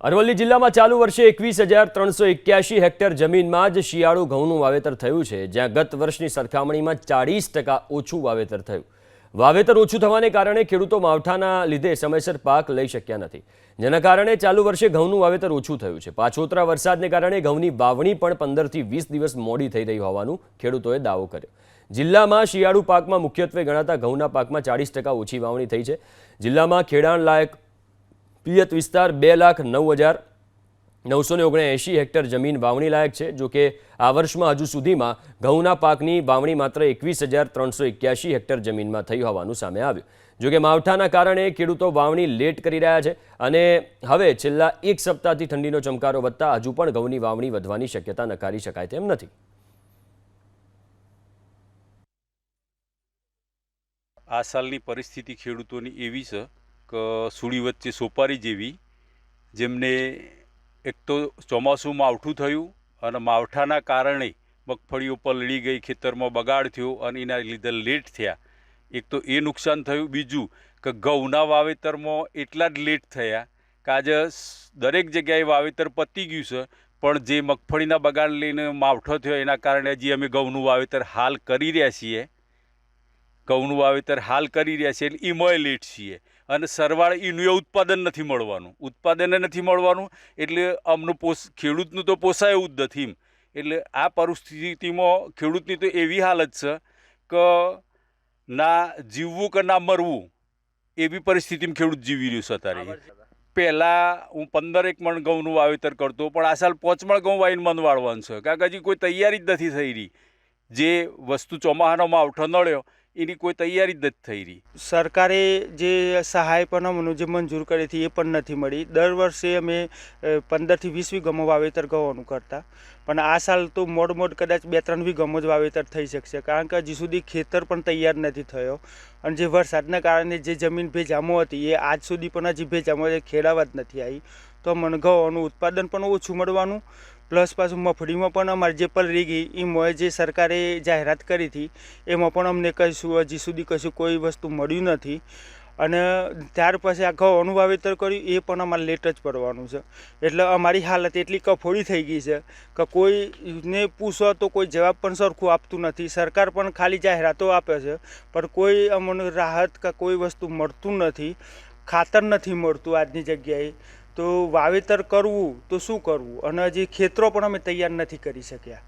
અરવલ્લી જિલ્લામાં ચાલુ વર્ષે એકવીસ હજાર ત્રણસો એક્યાસી હેક્ટર જમીનમાં જ શિયાળુ ઘઉંનું વાવેતર થયું છે, જ્યાં ગત વર્ષની સરખામણીમાં ચાળીસ ટકા ઓછું વાવેતર થયું. વાવેતર ઓછું થવાને કારણે ખેડૂતો માવઠાના લીધે સમયસર પાક લઈ શક્યા નથી. જેના કારણે ચાલુ વર્ષે ઘઉંનું વાવેતર ઓછું થયું છે. પાછોતરા વરસાદને કારણે ઘઉંની વાવણી પણ પંદરથી વીસ દિવસ મોડી થઈ રહી હોવાનું ખેડૂતોએ દાવો કર્યો. જિલ્લામાં શિયાળુ પાકમાં મુખ્યત્વે ગણાતા ઘઉંના પાકમાં ચાળીસ ટકા ઓછી વાવણી થઈ છે. જિલ્લામાં ખેડાણ લાયક પિયત વિસ્તાર બે લાખ નવ હજાર નવસો ને ઓગણએંશી હેક્ટર જમીન વાવણી લાયક છે, જો કે આ વર્ષમાં હજુ સુધીમાં ઘઉંના પાકની વાવણી માત્ર એકવીસ હજાર ત્રણસો એક્યાસી હેક્ટર જમીનમાં થઈ હોવાનું સામે આવ્યું. જો કે માવઠાના કારણે ખેડૂતો વાવણી લેટ કરી રહ્યા છે અને હવે છેલ્લા એક સપ્તાહથી ઠંડીનો ચમકારો વધતા હજુ પણ ઘઉંની વાવણી વધવાની શક્યતા નકારી શકાય તેમ નથી. આ સાલની પરિસ્થિતિ ખેડૂતોની એવી છે કે સૂડી વચ્ચે સોપારી જેવી, જેમને એક તો ચોમાસું માવઠું થયું અને માવઠાના કારણે મગફળીઓ પલળી ગઈ, ખેતરમાં બગાડ થયો અને એના લીધે લેટ થયા. એક તો એ નુકસાન થયું. બીજું કે ઘઉંના વાવેતરમાં એટલા જ લેટ થયા કે આજે દરેક જગ્યાએ વાવેતર પતી ગયું છે, પણ જે મગફળીના બગાડ લઈને માવઠો થયો એના કારણે હજી અમે ઘઉંનું વાવેતર હાલ કરી રહ્યા છીએ. ઘઉંનું વાવેતર હાલ કરી રહ્યા છે એટલે એમાંય લેટ છીએ. અને સરવાળે એનું ઉત્પાદન નથી મળવાનું. ઉત્પાદન નથી મળવાનું એટલે અમનું પોસ ખેડૂતનું તો પોસાય એવું જ નથી એમ. એટલે આ પરિસ્થિતિમાં ખેડૂતની તો એવી હાલત છે કે ના જીવવું કે ના મરવું એવી પરિસ્થિતિમાં ખેડૂત જીવી રહ્યું છે અત્યારે. પહેલાં હું પંદર એક મણ ઘઉંનું વાવેતર કરતો પણ આ સાલ પાંચ મણ ઘઉં વાવીને મન વાળવાનું છે. કારણ કે હજી કોઈ તૈયારી જ નથી થઈ રહી. જે વસ્તુ ચોમાસાનો માવઠો નડ્યો એની કોઈ તૈયારી જ નથી થઈ રહી. સરકારે જે સહાય પણ અમને જે મંજૂર કરી હતી એ પણ નથી મળી. દર વર્ષે અમે પંદરથી વીસ વીઘમો વાવેતર ગવાનું કરતા. પણ આ સાલ તો મોડ મોડ કદાચ બે ત્રણ વીઘમો જ વાવેતર થઈ શકશે. કારણ કે હજી સુધી ખેતર પણ તૈયાર નથી થયો. અને જે વરસાદના કારણે જે જમીન ભેજામો હતી એ આજ સુધી પણ હજી ભેજામો ખેડાવા જ નથી આવી. તો મને ઘઉંનું ઉત્પાદન પણ ઓછું મળવાનું. પ્લસ પાછું મફળીમાં પણ અમારે જે પલરી ગઈ એમાં જે સરકારે જાહેરાત કરી હતી, એમાં પણ અમને કશું હજી સુધી કશું કોઈ વસ્તુ મળ્યું નથી. અને ત્યાર પછી આ ઘઉંનું વાવેતર કર્યું, એ પણ અમારે લેટ જ પડવાનું છે. એટલે અમારી હાલત એટલી કફોડી થઈ ગઈ છે કે કોઈને પૂછો તો કોઈ જવાબ પણ સરખું આપતું નથી. સરકાર પણ ખાલી જાહેરાતો આપે છે, પણ કોઈ અમને રાહત કે કોઈ વસ્તુ મળતું નથી, ખાતર નથી મળતું આજની જગ્યાએ. તો વાવેતર કરવું તો શું કરવું? અને હજી ખેતરો પણ અમે તૈયાર નથી કરી શક્યા.